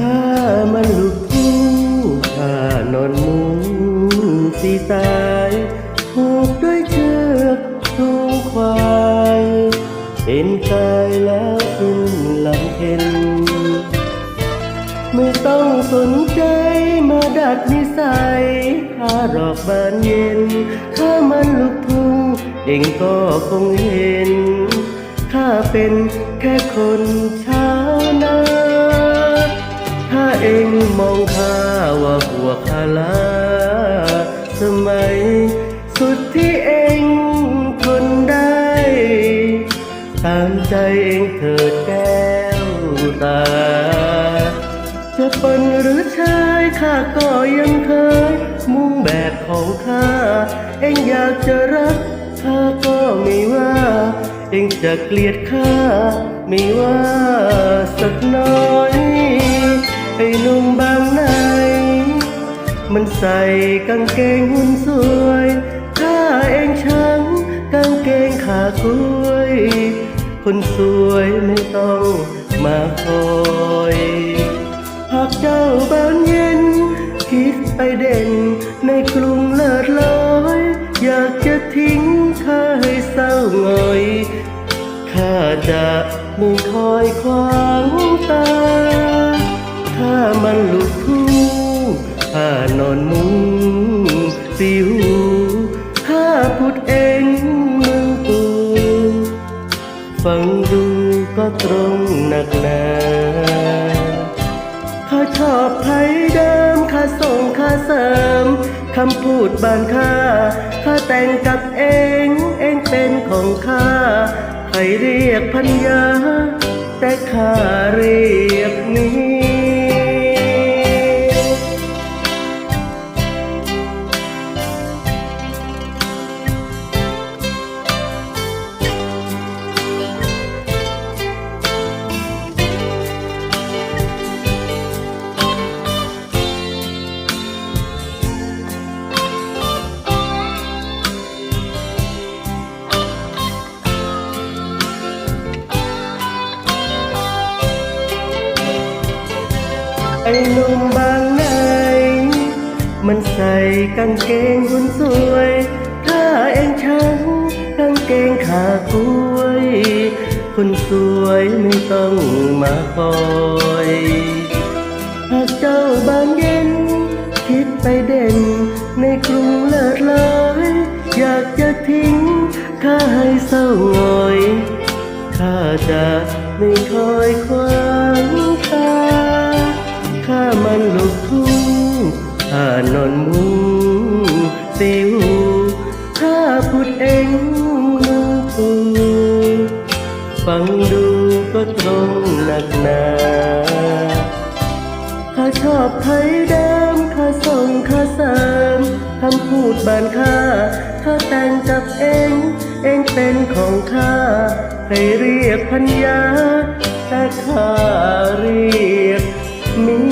ข้ามันลูกทุ่งข้านอนมุงสีสายผูกด้วยเชือกจูงควายเป็นกายแล้วขึ้นลำเพ็ญไม่ต้องสนใจมาดัดนิสัยข้ารอกบานเย็นข้ามันลูกทุ่งเองก็คงเห็นข้าเป็นแค่คนช้า เองมองข้าว่าหัวคาลาสมัยสุดที่เองทนได้ ตามใจเองเถิดแก้วตา จะเป็นหรือชายข้าก็ยังเคยมุ่งแบบของข้า เองอยากจะรักข้าก็ไม่ว่า เองจะเกลียดข้าไม่ว่าสักน้อย ไอ้หนุ่มบางไหนมันใส่กางเกงหุ่นสวยข้าเองช่างกางเกงขากล้วย คนสวยไม่ต้องมาคอยหากเจ้าบานเย็น คิดไปเด่นในกรุงเลิศลอย อยากจะทิ้งข้าให้เศร้าหงอยข้าจะไม่คอยควางตา ถ้ามันลูกทุ่งข้านอนมุงสิวข้าพูดเองมึงกูฟังดูก็ตรงหนักหนาข้าชอบไทยเดิมข้าส่งข้าเสริมคำพูดบานข้าข้าแต่งกับเองเองเป็นของข้าใครเรียกพันยาแต่ข้าเรียกนี้ อ้หนุ่มบางไหน มันใส่กางเกงหุ่นสวย ถ้าเองช่างกางเกงขากล้วย คนสวยไม่ต้องมาคอยหากเจ้าบานเย็น คิดไปเด่น ในกรุงเลิศลอยอยากจะทิ้งข้าให้เศร้าหงอยข้าจะไม่คอยควาง เองมือปูฟังดูก็ตรงหนักหนาข้าชอบไทยเดิมข้าส่งข้าเสริมคำพูดบานข้าข้าแต่งกับเอง เองเป็นของข้าให้เรียกพันยาแต่ข้าเรียกมี